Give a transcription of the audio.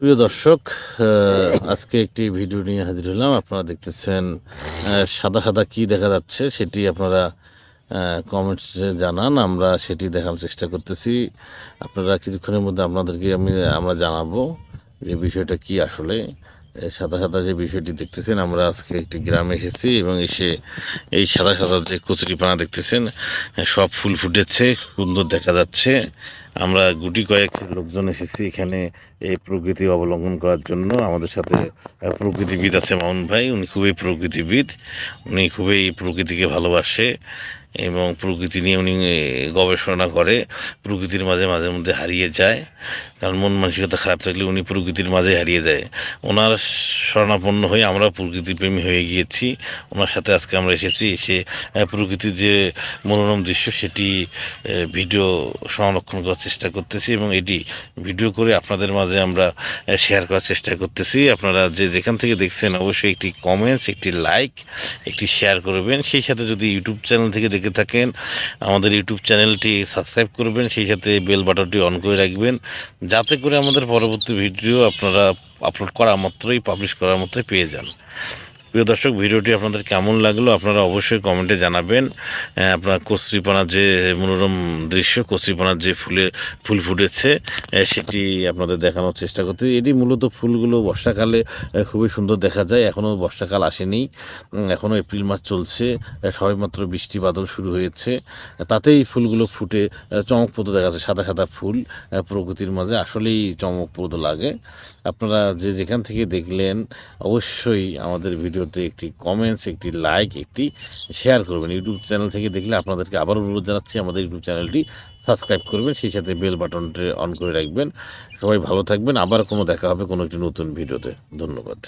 প্রিয় দর্শক আজকে একটি ভিডিও নিয়ে হাজির হলাম। আপনারা দেখতেছেন সাদা সাদা কি দেখা যাচ্ছে সেটি আপনারা কমেন্টসে জানান। আমরা সেটি দেখার চেষ্টা করতেছি। আপনারা কিছুক্ষণের মধ্যে আপনাদেরকে আমি, আমরা জানাব যে বিষয়টা কি আসলে। সাদা সাদা যে বিষয়টি দেখতেছেন, আমরা আজকে একটি গ্রামে এসেছি এবং এসে এই সাদা সাদা যে কচুরিপানা দেখতেছেন সব ফুল ফুটেছে, সুন্দর দেখা যাচ্ছে। আমরা গুটি কয়েক লোকজন এসেছি এখানে এই প্রকৃতি অবলম্বন করার জন্য। আমাদের সাথে প্রকৃতিবিদ আছে মামুন ভাই, উনি খুবই প্রকৃতিবিদ। উনি খুবই প্রকৃতিকে ভালোবাসে। এবং প্রকৃতি নিয়ে উনি গবেষণা করে, প্রকৃতির মাঝে মাঝে মধ্যে হারিয়ে যায়। কারণ মন মানসিকতা খারাপ থাকলে উনি প্রকৃতির মাঝে হারিয়ে যায়। ওনার শরণাপন্ন হয়ে আমরা প্রকৃতিপ্রেমী হয়ে গিয়েছি। ওনার সাথে আজকে আমরা এসেছি, এসে প্রকৃতির যে মনোরম দৃশ্য সেটি ভিডিও সংরক্ষণ করার চেষ্টা করতেছি এবং এটি ভিডিও করে আপনাদের মাঝে আমরা শেয়ার করার চেষ্টা করতেছি। আপনারা যে যেখান থেকে দেখছেন অবশ্যই একটি কমেন্টস একটি লাইক একটি শেয়ার করবেন। সেই সাথে যদি ইউটিউব চ্যানেল থেকে দেখে থাকেন। আমাদের ইউটিউব চ্যানেলটি সাবস্ক্রাইব করবেন, সেই সাথে বেল বাটনটি অন করে রাখবেন, যাতে করে আমাদের পরবর্তী ভিডিও আপনারা আপলোড করা মাত্রই পাবলিশ করার মাত্রই পেয়ে যান। প্রিয় দর্শক, ভিডিওটি আপনাদের কেমন লাগল আপনারা অবশ্যই কমেন্টে জানাবেন। আপনার কচুরিপানার যে মনোরম দৃশ্য কচুরিপানার যে ফুলে, ফুল ফুটেছে সেটি আপনাদের দেখানোর চেষ্টা করতে। এটি মূলত ফুলগুলো বর্ষাকালে খুবই সুন্দর দেখা যায়। এখনও বর্ষাকাল আসেনি। এখনও এপ্রিল মাস চলছে। সবেমাত্র বৃষ্টি বাদল শুরু হয়েছে। তাতেই ফুলগুলো ফুটে চমকপ্রদ দেখা যাচ্ছে, সাদা সাদা ফুল প্রকৃতির মাঝে। আসলেই চমকপ্রদ লাগে। আপনারা যে যেখান থেকে দেখলেন, অবশ্যই আমাদের ভিডিওতে একটি কমেন্টস একটি লাইক একটি শেয়ার করবেন। ইউটিউব চ্যানেল থেকে দেখলে আপনাদেরকে আবার অনুরোধ জানাচ্ছি, আমাদের ইউটিউব চ্যানেলটি সাবস্ক্রাইব করবেন, সেই সাথে বেল বাটনটি অন করে রাখবেন। সবাই ভালো থাকবেন। আবার কোনো দেখা হবে কোনো একটি নতুন ভিডিওতে। ধন্যবাদ।